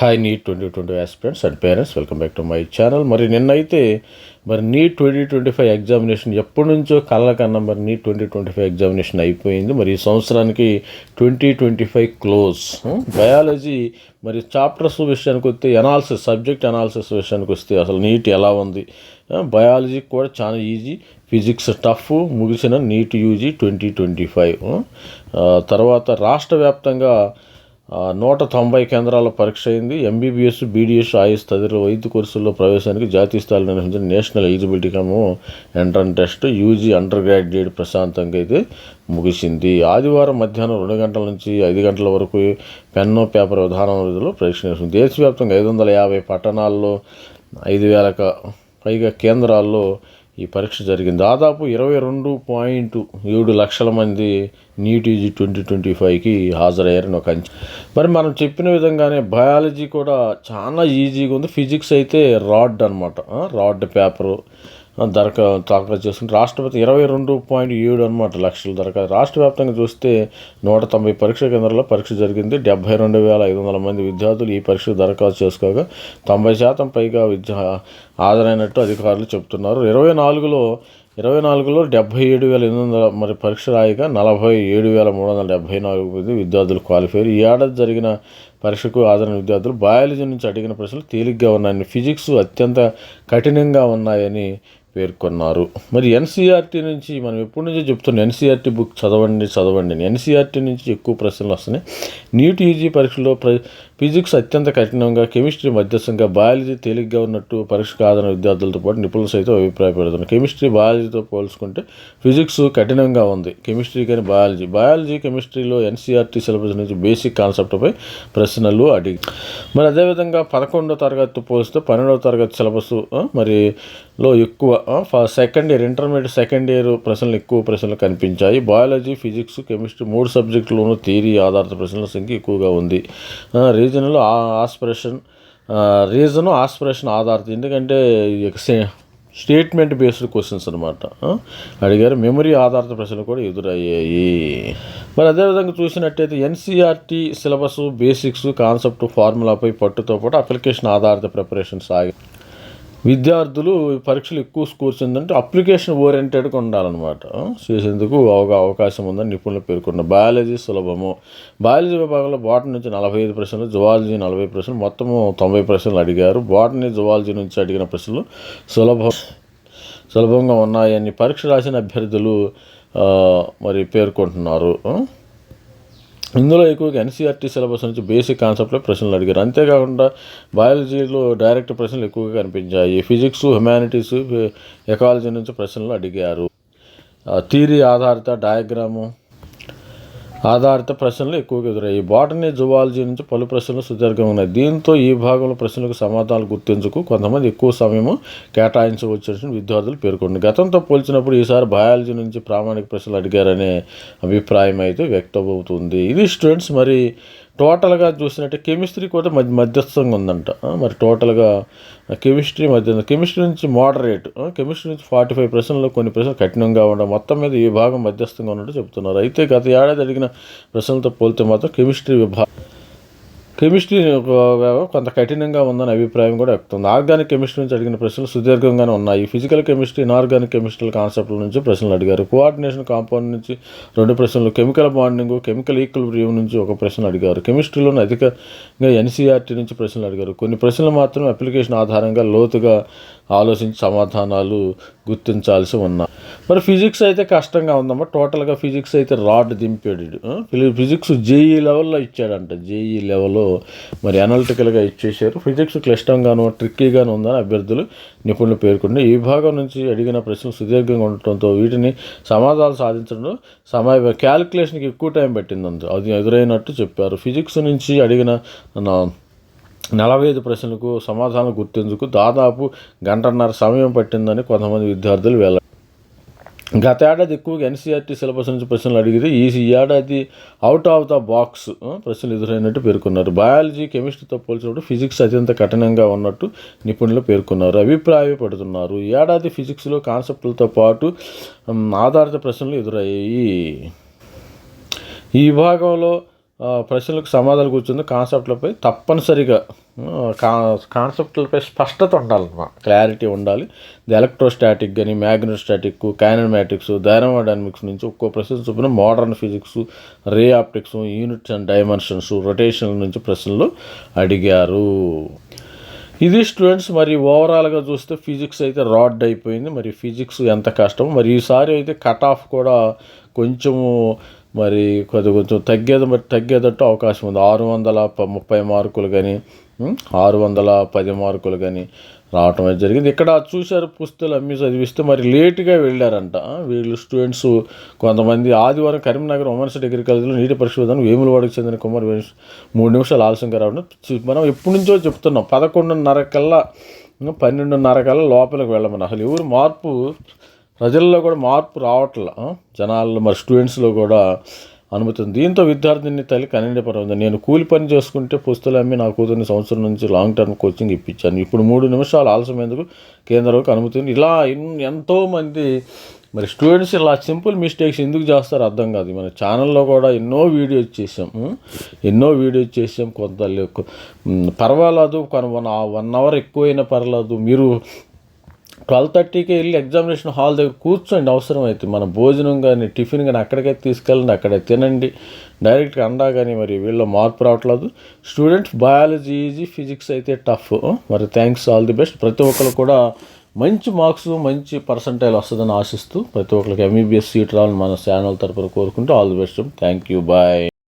Hi NEET twenty twenty aspirants and parents welcome back to my channel మరి నిన్నైతే మరి NEET twenty twenty five examination ఎప్పటి నుంచో కళ్ళ కన్నా మరి NEET twenty twenty five examination అయిపోయింది. మరి ఈ సంవత్సరానికి twenty twenty five close biology మరి చాప్టర్స్ విషయానికి వస్తే ఎనాలిసిస్ సబ్జెక్ట్ ఎనాలిసిస్ విషయానికి వస్తే అసలు నీట్ ఎలా ఉంది? Hmm? బయాలజీ కూడా చాలా ఈజీ ఫిజిక్స్ టఫ్ ముగిసిన NEET UG twenty twenty five తర్వాత రాష్ట్ర వ్యాప్తంగా నూట తొంభై కేంద్రాల పరీక్ష అయింది. ఎంబీబీఎస్ బీడీఎస్ ఆయుష్ తదితర వైద్య కోర్సుల్లో ప్రవేశానికి జాతీయ స్థాయిలో నిర్వహించిన national eligibility cum entrance test UG undergraduate ప్రశాంతంగా అయితే ముగిసింది. ఆదివారం మధ్యాహ్నం రెండు గంటల నుంచి ఐదు గంటల వరకు పెన్ను పేపర్ విధానం విధులు పరీక్ష నిర్వహించింది. దేశవ్యాప్తంగా ఐదు వందల యాభై పట్టణాల్లో ఐదు వేలకు పైగా కేంద్రాల్లో ఈ పరీక్ష జరిగింది. దాదాపు ఇరవై రెండు పాయింట్ ఏడు లక్షల మంది నీట్ ఈజీ ట్వంటీ ట్వంటీ ఫైవ్కి హాజరయ్యారని ఒక అంచనా మరి మనం చెప్పిన విధంగానే బయాలజీ కూడా చాలా ఈజీగా ఉంది. ఫిజిక్స్ అయితే రాడ్ అనమాట రాడ్ పేపరు దరఖా దాఖలు చేసుకుంటే రాష్ట్రపతి ఇరవై రెండు పాయింట్ ఏడు అనమాట లక్షల దరఖాస్తు రాష్ట్ర వ్యాప్తంగా చూస్తే నూట తొంభై పరీక్ష కేంద్రాల్లో పరీక్ష జరిగింది. డెబ్బై రెండు వేల ఐదు వందల మంది విద్యార్థులు ఈ పరీక్షకు దరఖాస్తు చేసుకోగా తొంభై శాతం పైగా విద్య హాజరైనట్టు అధికారులు చెబుతున్నారు. ఇరవై నాలుగులో ఇరవై నాలుగులో డెబ్బై ఏడు వేల ఎనిమిది వందల మరి పరీక్ష రాయగా నలభై ఏడు వేల మూడు వందల డెబ్బై నాలుగు మంది విద్యార్థులు క్వాలిఫై ఈ ఏడాది జరిగిన పరీక్షకు హాజరైన విద్యార్థులు బయాలజీ నుంచి అడిగిన ప్రశ్నలు తేలిగ్గా ఉన్నాయని ఫిజిక్స్ అత్యంత కఠినంగా ఉన్నాయని పేర్కొన్నారు. మరి ఎన్సీఆర్టీ నుంచి మనం ఎప్పటి నుంచో చెప్తున్నాం ఎన్సీఆర్టీ బుక్ చదవండి చదవండి ఎన్సీఆర్టీ నుంచి ఎక్కువ ప్రశ్నలు వస్తున్నాయి. నీట్ యూజీ పరీక్షలో ప్ర ఫిజిక్స్ అత్యంత కఠినంగా కెమిస్ట్రీ మధ్యస్థంగా బయాలజీ తేలిగ్గా ఉన్నట్టు పరీక్ష కాదన్న విద్యార్థులతో పాటు నిపుణులు సైతం అభిప్రాయపడుతున్నారు. కెమిస్ట్రీ బయాలజీతో పోల్చుకుంటే ఫిజిక్స్ కఠినంగా ఉంది. కెమిస్ట్రీ కానీ బయాలజీ. బయాలజీ కెమిస్ట్రీలో ఎన్సీఆర్టీ సిలబస్ నుంచి బేసిక్ కాన్సెప్ట్పై ప్రశ్నలు అడిగి మరి అదేవిధంగా పదకొండో తరగతితో పోలిస్తే పన్నెండవ తరగతి సిలబస్ మరి లో ఎక్కువ second year intermediate second year ప్రశ్నలు ఎక్కువ ప్రశ్నలు కనిపించాయి. బయాలజీ ఫిజిక్స్ కెమిస్ట్రీ మూడు సబ్జెక్టులోనూ థియరీ ఆధారిత ప్రశ్నల సంఖ్య ఎక్కువగా ఉంది. రీజనల్ ఆస్పిరేషన్ రీజను ఆస్పిరేషన్ ఆధారిత. ఎందుకంటే స్టేట్మెంట్ బేస్డ్ క్వశ్చన్స్ అనమాట అడిగారు మెమరీ ఆధారిత ప్రశ్నలు కూడా ఎదురయ్యాయి. మరి అదేవిధంగా చూసినట్టయితే ఎన్సీఆర్టీ సిలబస్ బేసిక్స్ కాన్సెప్ట్ ఫార్ములాపై పట్టుతో పాటు అప్లికేషన్ ఆధారిత ప్రిపరేషన్ సాగి విద్యార్థులు పరీక్షలు ఎక్కువ స్కోర్ చెందంటే అప్లికేషన్ ఓరియంటెడ్గా ఉండాలన్నమాట. చేసేందుకు అవగా అవకాశం ఉందని నిపుణులు పేర్కొన్న బయాలజీ సులభము. బయాలజీ విభాగంలో బాటనీ నుంచి నలభై ఐదు ప్రశ్నలు జువాలజీ నలభై ప్రశ్నలు మొత్తము తొంభై ప్రశ్నలు అడిగారు. బాటనీ జువాలజీ నుంచి అడిగిన ప్రశ్నలు సులభం సులభంగా ఉన్నాయని పరీక్ష రాసిన అభ్యర్థులు మరి పేర్కొంటున్నారు. ఇందులో ఎక్కువగా ఎన్సీఆర్టీ సిలబస్ నుంచి బేసిక్ కాన్సెప్ట్లో ప్రశ్నలు అడిగారు. అంతేకాకుండా బయాలజీలో డైరెక్ట్ ప్రశ్నలు ఎక్కువగా కనిపించాయి. ఫిజిక్స్ హ్యుమానిటీస్ ఎకాలజీ నుంచి ప్రశ్నలు అడిగారు. థీరీ ఆధారిత డయాగ్రాము ఆధారిత ప్రశ్నలు ఎక్కువగా ఎదురయ్యాయి. బాటనీ జువాలజీ నుంచి పలు ప్రశ్నలు సుదీర్ఘంగా ఉన్నాయి. దీంతో ఈ భాగంలో ప్రశ్నలకు సమాధానాలు గుర్తించుకు కొంతమంది ఎక్కువ సమయము కేటాయించవచ్చు విద్యార్థులు పేర్కొన్నారు గతంతో పోల్చినప్పుడు ఈసారి బయాలజీ నుంచి ప్రామాణిక ప్రశ్నలు అడిగారనే అభిప్రాయం అయితే వ్యక్తమవుతుంది. ఇది స్టూడెంట్స్ మరి టోటల్గా చూసినట్టే కెమిస్ట్రీ కూడా మధ్య మధ్యస్థంగా ఉందంట. మరి టోటల్గా కెమిస్ట్రీ మధ్య కెమిస్ట్రీ నుంచి మోడరేట్. కెమిస్ట్రీ నుంచి ఫార్టీ ఫైవ్ ప్రశ్నలు కొన్ని ప్రశ్నలు కఠినంగా ఉండడం మొత్తం మీద ఈ భాగం మధ్యస్థంగా ఉన్నట్టు చెప్తున్నారు. అయితే గత ఏడాది అడిగిన ప్రశ్నలతో పోలితే మాత్రం కెమిస్ట్రీ విభాగం కెమిస్ట్రీ కొంత కఠినంగా ఉందని అభిప్రాయం కూడా వ్యక్తం. ఆర్గానిక్ కెమిస్ట్రీ నుంచి అడిగిన ప్రశ్నలు సుదీర్ఘంగానే ఉన్నాయి. ఫిజికల్ కెమిస్ట్రీ ఇన్ఆర్గానిక్ కెమిస్ట్రీ కాన్సెప్ట్ల నుంచి ప్రశ్నలు అడిగారు. కోఆర్డినేషన్ కాంపౌండ్ నుంచి రెండు ప్రశ్నలు కెమికల్ బాండింగ్ కెమికల్ ఈక్విలిబ్రియం నుంచి ఒక ప్రశ్న అడిగారు. కెమిస్ట్రీలోని అధికంగా ఎన్సీఆర్టీ నుంచి ప్రశ్నలు అడిగారు. కొన్ని ప్రశ్నలు మాత్రం అప్లికేషన్ ఆధారంగా లోతుగా ఆలోచించి సమాధానాలు గుర్తించాల్సి ఉన్నా. మరి ఫిజిక్స్ అయితే కష్టంగా ఉందమ్మా. టోటల్గా ఫిజిక్స్ అయితే రాడ్ దింపాడు ఫిజిక్స్ జేఈ లెవెల్లో ఇచ్చాడంట. జేఈ లెవెల్లో మరి అనలిటికల్గా ఇచ్చేసారు ఫిజిక్స్ క్లిష్టంగాను ట్రిక్కీగాను ఉందని అభ్యర్థులు నిపుణులు పేర్కొంటే ఈ భాగం నుంచి అడిగిన ప్రశ్నలు సుదీర్ఘంగా ఉండటంతో వీటిని సమాధానాలు సాధించడం సమయ క్యాలిక్యులేషన్కి ఎక్కువ టైం పట్టిందంట. అది ఎదురైనట్టు చెప్పారు. ఫిజిక్స్ నుంచి అడిగిన నా- నలభై ఐదు ప్రశ్నలకు సమాధానం గుర్తించుకు దాదాపు గంటన్నర సమయం పట్టిందని కొంతమంది విద్యార్థులు వెళ్ళారు గత ఏడాది ఎక్కువగా ఎన్సీఆర్టీ సిలబస్ నుంచి ప్రశ్నలు అడిగితే ఈ ఏడాది అవుట్ ఆఫ్ ద బాక్స్ ప్రశ్నలు ఎదురైనట్టు పేర్కొన్నారు. బయాలజీ కెమిస్ట్రీతో పోల్చినప్పుడు ఫిజిక్స్ అత్యంత కఠినంగా ఉన్నట్టు నిపుణులు పేర్కొన్నారు. అభిప్రాయపడుతున్నారు. ఈ ఏడాది ఫిజిక్స్లో కాన్సెప్టులతో పాటు ఆధారిత ప్రశ్నలు ఎదురయ్యాయి. ఈ విభాగంలో ప్రశ్నలకు సమాధానాలు కూర్చుంది. కాన్సెప్ట్లపై తప్పనిసరిగా కా కాన్సెప్ట్లపై స్పష్టత ఉండాలన్నమాట. క్లారిటీ ఉండాలి. ది ఎలక్ట్రోస్టాటిక్ కానీ మ్యాగ్నోస్టాటిక్ కైనమాటిక్స్ డైనమోడైనమిక్స్ నుంచి ఒక్కో ప్రశ్న చూపిన modern physics ray optics units and dimensions rotation నుంచి ప్రశ్నలు అడిగారు. ఇది స్టూడెంట్స్ మరి ఓవరాల్గా చూస్తే ఫిజిక్స్ అయితే రాడ్ అయిపోయింది. మరి ఫిజిక్స్ ఎంత కష్టం? మరి ఈసారి అయితే కట్ ఆఫ్ కూడా కొంచెము మరి కొద్ది కొంచెం తగ్గేది మరి తగ్గేటట్టు అవకాశం ఉంది. ఆరు వందల ప- ముప్పై మార్కులు కానీ ఆరు వందల పది మార్కులు కానీ రావటం అయితే జరిగింది. ఇక్కడ చూశారు పుస్తకాలు అమ్మి చదివిస్తే మరి లేటుగా వెళ్ళారంట. వీళ్ళు స్టూడెంట్స్ కొంతమంది ఆదివారం కరీంనగర్ ఉమెన్స్ డిగ్రీ కాలేజీలో నీటి పరిశోధన వేములవాడకు చెందిన కుమార్ మూడు నిమిషాలు ఆలస్యంగా రావడం చూ- మనం ఎప్పటి నుంచో చెప్తున్నాం. పదకొండున్నర కల్లా పన్నెండున్నర కల్లా లోపలికి వెళ్ళమని. అసలు ఎవరు మార్పు ప్రజల్లో కూడా మార్పు రావట్ల? జనాల్లో మరి స్టూడెంట్స్లో కూడా అనుమతి దీంతో విద్యార్థిని తల్లి కన్నడ పర్వం నేను కూలి పని చేసుకుంటే పుస్తకాలు అమ్మి నా కూతురిని సంవత్సరం నుంచి లాంగ్ టర్మ్ కోచింగ్ ఇప్పించాను. ఇప్పుడు మూడు నిమిషాలు ఆలస్యమేందుకు కేంద్రంకి అనుమతి ఇలా ఎంతోమంది మరి స్టూడెంట్స్ ఇలా సింపుల్ మిస్టేక్స్ ఎందుకు చేస్తారో అర్థం కాదు. మన ఛానల్లో కూడా ఎన్నో వీడియోస్ చేసాం ఎన్నో వీడియోస్ చేసాం కొంత లే- పర్వాలేదు. కొన్ని వన్ వన్ అవర్ ఎక్కువైనా పర్వాలేదు. మీరు ట్వెల్వ్ థర్టీకి వెళ్ళి ఎగ్జామినేషన్ హాల్ దగ్గర కూర్చోండి అవసరం అయితే మన భోజనం కానీ టిఫిన్ కానీ అక్కడికే తీసుకెళ్ళండి అక్కడే తినండి. డైరెక్ట్గా అండా కానీ మరి వీళ్ళ మార్పు రావట్లేదు. స్టూడెంట్స్ బయాలజీ ఈజీ ఫిజిక్స్ అయితే టఫ్. మరి థ్యాంక్స్ ఆల్ ది బెస్ట్. ప్రతి ఒక్కరు కూడా మంచి మార్క్స్ మంచి పర్సంటైల్ వస్తుందని ఆశిస్తూ ప్రతి ఒక్కరికి ఎంబీబీఎస్ సీట్ రావాలని మన ఛానల్ తరపున కోరుకుంటూ all the best. Thank you bye.